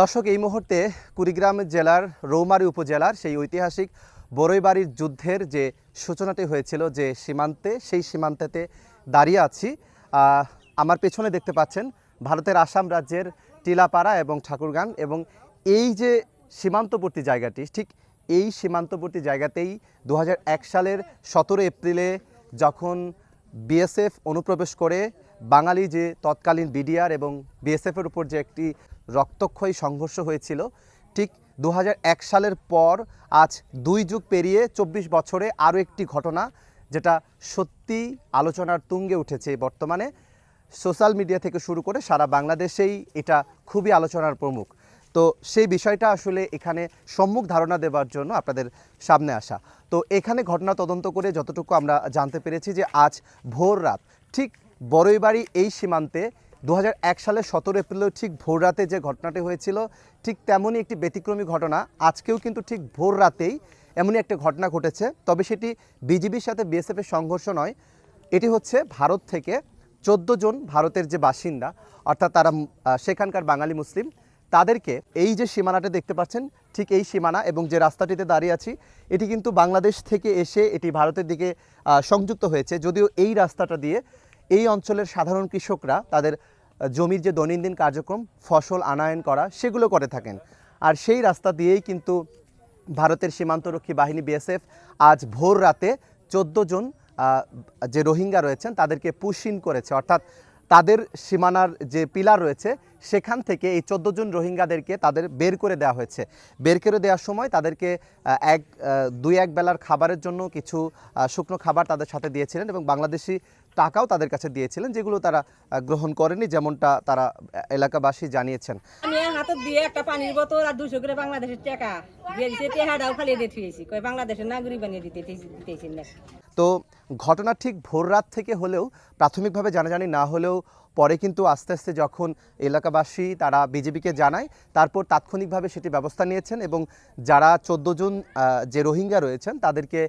দর্শক, এই মুহূর্তে কুড়িগ্রাম জেলার রৌমারী উপজেলার সেই ঐতিহাসিক বড়ইবাড়ির যুদ্ধের যে সূচনাটি হয়েছিল, যে সীমান্তে, সেই সীমান্তেতে দাঁড়িয়ে আছি। আমার পেছনে দেখতে পাচ্ছেন ভারতের আসাম রাজ্যের টিলাপাড়া এবং ঠাকুরগান এবং এই যে সীমান্তবর্তী জায়গাটি, ঠিক এই সীমান্তবর্তী জায়গাতেই দু হাজার এক সালের সতেরো এপ্রিলে যখন বিএসএফ অনুপ্রবেশ করে, বাঙালি যে তৎকালীন বিডিআর এবং বিএসএফের উপর যে একটি রক্তক্ষয়ী সংঘর্ষ হয়েছিল। ঠিক দু হাজার এক সালের পর আজ দুই যুগ পেরিয়ে চব্বিশ বছরে আরও একটি ঘটনা যেটা সত্যি আলোচনার তুঙ্গে উঠেছে বর্তমানে। সোশ্যাল মিডিয়া থেকে শুরু করে সারা বাংলাদেশেই এটা খুবই আলোচনার প্রমুখ। তো সেই বিষয়টা আসলে এখানে সম্মুখ ধারণা দেওয়ার জন্য আপনাদের সামনে আসা। তো এখানে ঘটনা তদন্ত করে যতটুকু আমরা জানতে পেরেছি যে আজ ভোর রাত, ঠিক বড়ইবাড়ি এই সীমান্তে দু হাজার এক সালের সতেরো এপ্রিলেও ঠিক ভোর রাতে যে ঘটনাটি হয়েছিল, ঠিক তেমনই একটি ব্যতিক্রমী ঘটনা। আজকেও কিন্তু ঠিক ভোর রাতেই এমনই একটা ঘটনা ঘটেছে, তবে সেটি বিজিবির সাথে বিএসএফের সংঘর্ষ নয়। এটি হচ্ছে ভারত থেকে চোদ্দ জন ভারতের যে বাসিন্দা, অর্থাৎ তারা সেখানকার বাঙালি মুসলিম, তাদেরকে এই যে সীমানাটা দেখতে পাচ্ছেন, ঠিক এই সীমানা এবং যে রাস্তাটিতে দাঁড়িয়ে আছি, এটি কিন্তু বাংলাদেশ থেকে এসে এটি ভারতের দিকে সংযুক্ত হয়েছে। যদিও এই রাস্তাটা দিয়ে এই অঞ্চলের সাধারণ কৃষকরা তাদের জমির যে দৈনন্দিন কার্যক্রম, ফসল আনায়ন করা, সেগুলো করে থাকেন। আর সেই রাস্তা দিয়েই কিন্তু ভারতের সীমান্তরক্ষী বাহিনী বিএসএফ আজ ভোর রাতে চোদ্দ জন যে রোহিঙ্গা রয়েছেন, তাদেরকে পুশিন করেছে। অর্থাৎ তাদের সীমানার যে পিলার রয়েছে, সেখান থেকে এই চোদ্দ জন রোহিঙ্গাদেরকে তাদের বের করে দেওয়া হয়েছে। বের করে দেওয়ার সময় তাদেরকে এক দুই, এক বেলার খাবারের জন্য কিছু শুকনো খাবার তাদের সাথে দিয়েছিলেন এবং বাংলাদেশি টাকাও তাদের কাছে দিয়েছিলেন যেগুলো তারা গ্রহণ করেনি যেমনটা তারা এলাকাবাসী জানিয়েছেন। আমি হাতে দিয়ে একটা পানির বোতল আর দুশো করে বাংলাদেশের টাকা। দিয়ে দিছে টেহাটাও খালি দিয়ে থুয়েছি কই বাংলাদেশের নাগরিক বানিয়ে দিতে দিতেছি তো ঘটনা ঠিক ভোর রাত থেকে হলেও প্রাথমিকভাবে জানাজানি না হলেও পরে কিন্তু আস্তে আস্তে যখন এলাকাবাসী তারা বিজেপিকে জানায়, তারপর তাৎক্ষণিকভাবে সেটি ব্যবস্থা নিয়েছেন এবং যারা চোদ্দ জন যে রোহিঙ্গা রয়েছেন তাদেরকে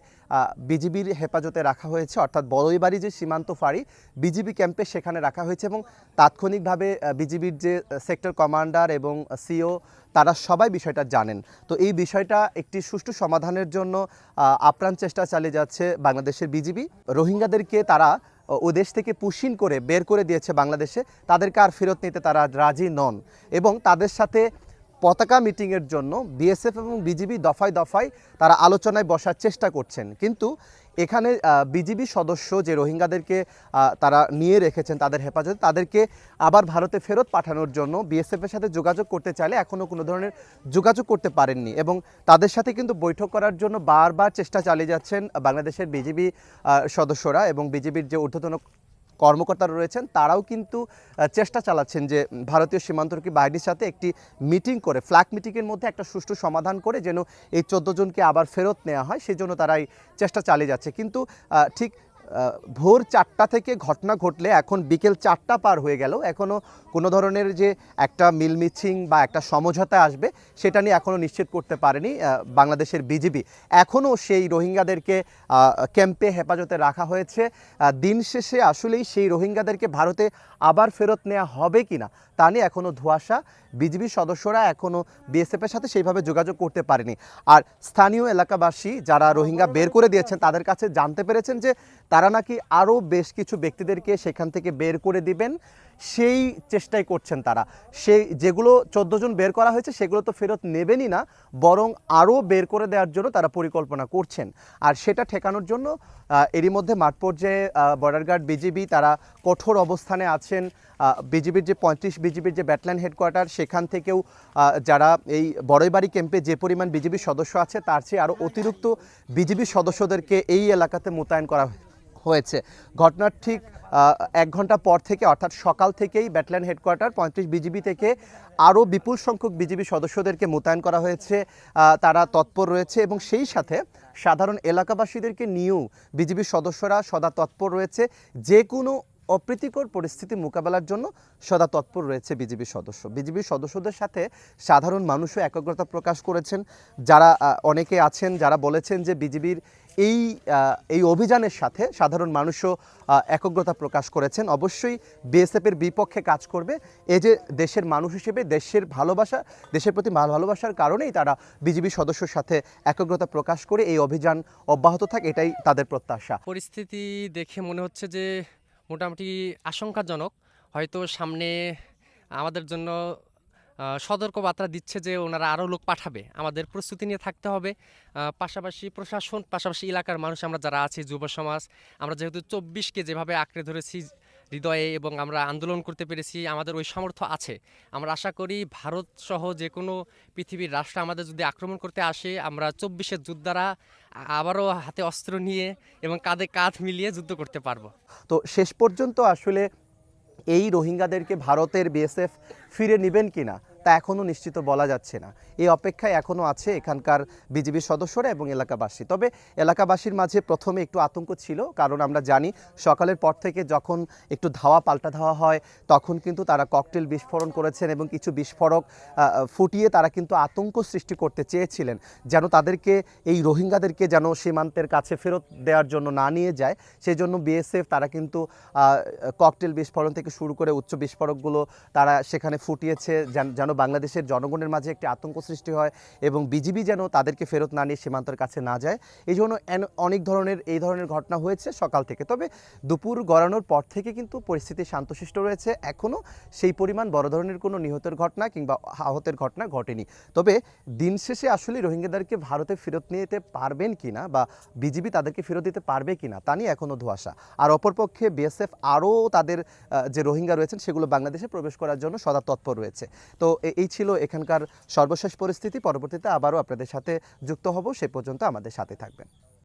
বিজিবির হেফাজতে রাখা হয়েছে, অর্থাৎ বড়ইবাড়ি যে সীমান্ত ফাঁড়ি বিজিবি ক্যাম্পে সেখানে রাখা হয়েছে এবং তাৎক্ষণিকভাবে বিজিবির যে সেক্টর কমান্ডার এবং সিও, তারা সবাই বিষয়টা জানেন। তো এই বিষয়টা একটি সুষ্ঠু সমাধানের জন্য আপ্রাণ চেষ্টা চালিয়ে যাচ্ছে বাংলাদেশের বিজিবি রোহিঙ্গাদেরকে তারা ও দেশ থেকে পুশিন করে বের করে দিয়েছে বাংলাদেশে, তাদেরকে আর ফেরত নিতে তারা রাজি নন। এবং তাদের সাথে পতাকা মিটিংয়ের জন্য বিএসএফ এবং বিজিবি দফায় দফায় তারা আলোচনায় বসার চেষ্টা করছেন। কিন্তু এখানে বিজিবি সদস্য যে রোহিঙ্গাদেরকে তারা নিয়ে রেখেছেন তাদের হেফাজতে, তাদেরকে আবার ভারতে ফেরত পাঠানোর জন্য বিএসএফের সাথে যোগাযোগ করতে চাইলে এখনও কোনো ধরনের যোগাযোগ করতে পারেননি এবং তাদের সাথে কিন্তু বৈঠক করার জন্য বারবার চেষ্টা চালিয়ে যাচ্ছেন বাংলাদেশের বিজিবি সদস্যরা এবং বিজিবির যে ঊর্ধ্বতন কর্মকর্তারা রয়েছেন, তারাও কিন্তু চেষ্টা চালাচ্ছেন যে ভারতীয় সীমান্তরক্ষী বাহিনীর সাথে একটি মিটিং করে, ফ্ল্যাগ মিটিংয়ের মধ্যে একটা সুষ্ঠু সমাধান করে যেন এই চোদ্দ জনকে আবার ফেরত নেওয়া হয় সেই জন্য তারাই চেষ্টা চালিয়ে যাচ্ছে। কিন্তু ঠিক ভোর চারটা থেকে ঘটনা ঘটলে এখন বিকেল চারটা পার হয়ে গেল। এখনও কোনো ধরনের যে একটা মিল মিছিং বা একটা সমঝোতা আসবে, সেটা নিয়ে এখনও নিশ্চিত করতে পারেনি বাংলাদেশের বিজিবি। এখনও সেই রোহিঙ্গাদেরকে ক্যাম্পে হেফাজতে রাখা হয়েছে। দিন শেষে আসলেই সেই রোহিঙ্গাদেরকে ভারতে আবার ফেরত নেওয়া হবে কি না তা নিয়ে এখনও ধোয়াশা। বিজিবি সদস্যরা এখনও বিএসএফের সাথে সেইভাবে যোগাযোগ করতে পারেনি। আর স্থানীয় এলাকাবাসী যারা রোহিঙ্গা বের করে দিয়েছেন, তাদের কাছে জানতে পেরেছেন যে তারা নাকি আরও বেশ কিছু ব্যক্তিদেরকে সেখান থেকে বের করে দিবেন, সেই চেষ্টাই করছেন তারা। সেই যেগুলো চোদ্দ জন বের করা হয়েছে, সেগুলো তো ফেরত নেবেনই না, বরং আরও বের করে দেওয়ার জন্য তারা পরিকল্পনা করছেন। আর সেটা ঠেকানোর জন্য এরই মধ্যে মাঠ পর্যায়ে বর্ডার গার্ড বিজিবি তারা কঠোর অবস্থানে আছেন। বিজিবির যে পঁয়ত্রিশ বিজিবির যে ব্যাটল্যান্ড হেডকোয়ার্টার সেখান থেকেও যারা এই বড়ইবাড়ি ক্যাম্পে যে পরিমাণ বিজিবি সদস্য আছে, তার চেয়ে আরও অতিরিক্ত বিজিবি সদস্যদেরকে এই এলাকাতে মোতায়েন করা হয়েছে। ঘটনার ঠিক এক ঘণ্টা পর থেকে, অর্থাৎ সকাল থেকেই ব্যাটল্যান্ড হেডকোয়ার্টার পঁয়ত্রিশ বিজিবি থেকে আরও বিপুল সংখ্যক বিজিবি সদস্যদেরকে মোতায়েন করা হয়েছে। তারা তৎপর রয়েছে এবং সেই সাথে সাধারণ এলাকাবাসীদেরকে নিয়েও বিজিবির সদস্যরা সদা তৎপর রয়েছে। যে কোনো অপ্রীতিকর পরিস্থিতি মোকাবেলার জন্য সদা তৎপর রয়েছে বিজেপি সদস্য। বিজেপির সদস্যদের সাথে সাধারণ মানুষও একাগ্রতা প্রকাশ করেছেন। যারা অনেকে আছেন, যারা বলেছেন যে বিজেপির এই এই অভিযানের সাথে সাধারণ মানুষও একগ্রতা প্রকাশ করেছেন। অবশ্যই বিএসএফের বিপক্ষে কাজ করবে। এই যে দেশের মানুষ হিসেবে, দেশের ভালোবাসা, দেশের প্রতি ভালো- ভালোবাসার কারণেই তারা বিজেপি সদস্যর সাথে একগ্রতা প্রকাশ করে এই অভিযান অব্যাহত থাকে, এটাই তাদের প্রত্যাশা। পরিস্থিতি দেখে মনে হচ্ছে যে মোটামুটি আশঙ্কাজনক। হয়তো সামনে আমাদের জন্য সতর্ক বার্তা দিচ্ছে যে ওনারা আরও লোক পাঠাবে। আমাদের প্রস্তুতি নিয়ে থাকতে হবে। পাশাপাশি প্রশাসন, পাশাপাশি এলাকার মানুষ, আমরা যারা আছি, যুব সমাজ, আমরা যেহেতু চব্বিশকে যেভাবে আঁকড়ে ধরেছি হৃদয়ে এবং আমরা আন্দোলন করতে পেরেছি, আমাদের ওই সামর্থ্য আছে। আমরা আশা করি ভারত সহ যে কোনো পৃথিবীর রাষ্ট্র আমাদের যদি আক্রমণ করতে আসে, আমরা চব্বিশের যোদ্ধারা আবারও হাতে অস্ত্র নিয়ে এবং কাঁধে কাঁধ মিলিয়ে যুদ্ধ করতে পারব। তো শেষ পর্যন্ত আসলে এই রোহিঙ্গাদেরকে ভারতের বিএসএফ ফিরে নেবেন কিনা? তা এখনও নিশ্চিত বলা যাচ্ছে না। এই অপেক্ষায় এখনও আছে এখানকার বিজেপির সদস্যরা এবং এলাকাবাসী। তবে এলাকাবাসীর মাঝে প্রথমে একটু আতঙ্ক ছিল, কারণ আমরা জানি সকালের পর থেকে যখন একটু ধাওয়া পাল্টা ধাওয়া হয়, তখন কিন্তু তারা ককটেল বিস্ফোরণ করেছেন এবং কিছু বিস্ফোরক ফুটিয়ে তারা কিন্তু আতঙ্ক সৃষ্টি করতে চেয়েছিলেন। যেন তাদেরকে, এই রোহিঙ্গাদেরকে যেন সীমান্তের কাছে ফেরত দেওয়ার জন্য না নিয়ে যায় সেই জন্য বিএসএফ তারা কিন্তু ককটেল বিস্ফোরণ থেকে শুরু করে উচ্চ বিস্ফোরকগুলো তারা সেখানে ফুটিয়েছে যেন বাংলাদেশের জনগণের মাঝে একটি আতঙ্ক সৃষ্টি হয় এবং বিজিবি যেন তাদেরকে ফেরত না নিয়ে সীমান্তের কাছে না যায়। এই জন্য অনেক ধরনের, এই ধরনের ঘটনা হয়েছে সকাল থেকে। তবে দুপুর গড়ানোর পর থেকে কিন্তু পরিস্থিতি শান্তশিষ্ট রয়েছে। এখনও সেই পরিমাণ বড় ধরনের কোনো নিহতের ঘটনা কিংবা আহতের ঘটনা ঘটেনি। তবে দিন শেষে আসলে রোহিঙ্গাদেরকে ভারতে ফেরত নিয়ে যেতে পারবেন কি না বা বিজিবি তাদেরকে ফেরত দিতে পারবে কি না তা নিয়ে এখনও ধোয়াশা। আর অপরপক্ষে বিএসএফ আরও তাদের যে রোহিঙ্গা রয়েছেন সেগুলো বাংলাদেশে প্রবেশ করার জন্য সদা তৎপর রয়েছে। তো এই ছিল এখানকার সর্বশেষ পরিস্থিতি। পরবর্তীতে আবারও আপনাদের সাথে যুক্ত হব। সে পর্যন্ত আমাদের সাথে থাকবেন।